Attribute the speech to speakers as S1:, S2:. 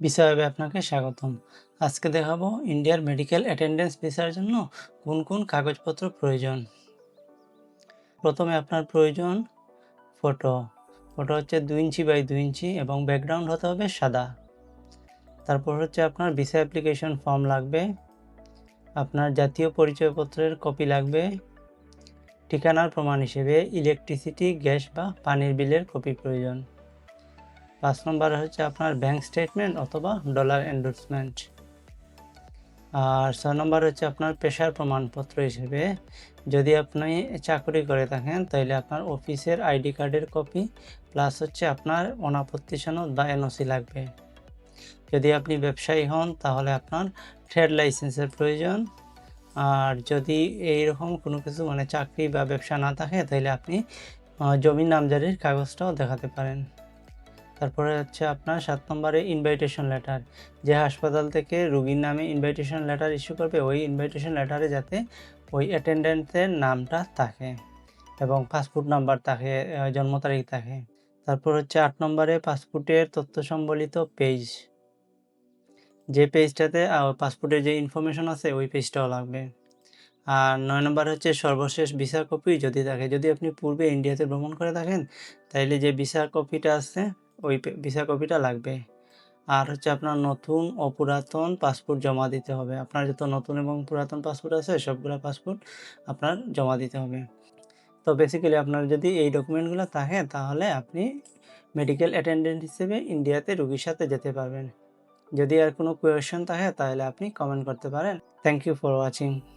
S1: বিষয়ে আপনাকে স্বাগতম। আজকে দেখাবো ইন্ডিয়ার মেডিকেল অ্যাটেন্ডেন্স ভিসার জন্য কোন কোন কাগজপত্র প্রয়োজন। প্রথমে আপনার প্রয়োজন ফটো। ফটো হচ্ছে দুই ইঞ্চি বাই দুই ইঞ্চি এবং ব্যাকগ্রাউন্ড হতে হবে সাদা। তারপর হচ্ছে আপনার ভিসা অ্যাপ্লিকেশন ফর্ম লাগবে। আপনার জাতীয় পরিচয়পত্রের কপি লাগবে। ঠিকানার প্রমাণ হিসেবে ইলেকট্রিসিটি, গ্যাস বা পানির বিলের কপি প্রয়োজন। পাঁচ নম্বর হচ্ছে আপনার ব্যাংক স্টেটমেন্ট অথবা ডলার এন্ডোর্সমেন্ট আর ছয় নম্বর হচ্ছে আপনার পেশার প্রমাণপত্র হিসেবে। যদি আপনি চাকরি করে থাকেন তাহলে আপনার অফিসের আইডি কার্ডের কপি প্লাস হচ্ছে আপনার অনাপত্তি সনদ বা এনওসি লাগবে। যদি আপনি ব্যবসায়ী হন, তাহলে আপনার ট্রেড লাইসেন্সের প্রয়োজন। আর যদি এইরকম কোনো কিছু মানে চাকরি বা ব্যবসা না থাকে তাহলে আপনি জমির নামজারির কাগজটাও দেখাতে পারেন। তারপরে হচ্ছে আপনার সাত নম্বরে ইনভাইটেশন লেটার যে হাসপাতাল থেকে রুগীর নামে ইনভাইটেশন লেটার ইস্যু করবে, ওই ইনভাইটেশন লেটারে যাতে ওই অ্যাটেন্ডেন্টের নামটা থাকে এবং পাসপোর্ট নাম্বার থাকে জন্ম তারিখ থাকে। তারপর হচ্ছে আট নম্বরে পাসপোর্টের তথ্য সম্বলিত পেজ যে পেজটাতে পাসপোর্টের যে ইনফরমেশন আছে, ওই পেজটাও লাগবে। আর নয় নম্বর হচ্ছে সর্বশেষ ভিসা কপি যদি থাকে, যদি আপনি পূর্বে ইন্ডিয়াতে ভ্রমণ করে থাকেন, তাইলে যে ভিসা কপিটা আছে ওই ভিসা কপিটা লাগবে। আর হচ্ছে আপনার নতুন ও পুরাতন পাসপোর্ট জমা দিতে হবে। আপনার যত নতুন এবং পুরাতন পাসপোর্ট আছে, সবগুলো পাসপোর্ট আপনার জমা দিতে হবে। তো বেসিক্যালি আপনার যদি এই ডকুমেন্টগুলো থাকে, তাহলে আপনি মেডিকেল অ্যাটেন্ডেন্ট হিসেবে ইন্ডিয়াতে রুগীর সাথে যেতে পারবেন। যদি আর কোনো কোয়েশন থাকে, তাহলে আপনি কমেন্ট করতে পারেন। Thank you for watching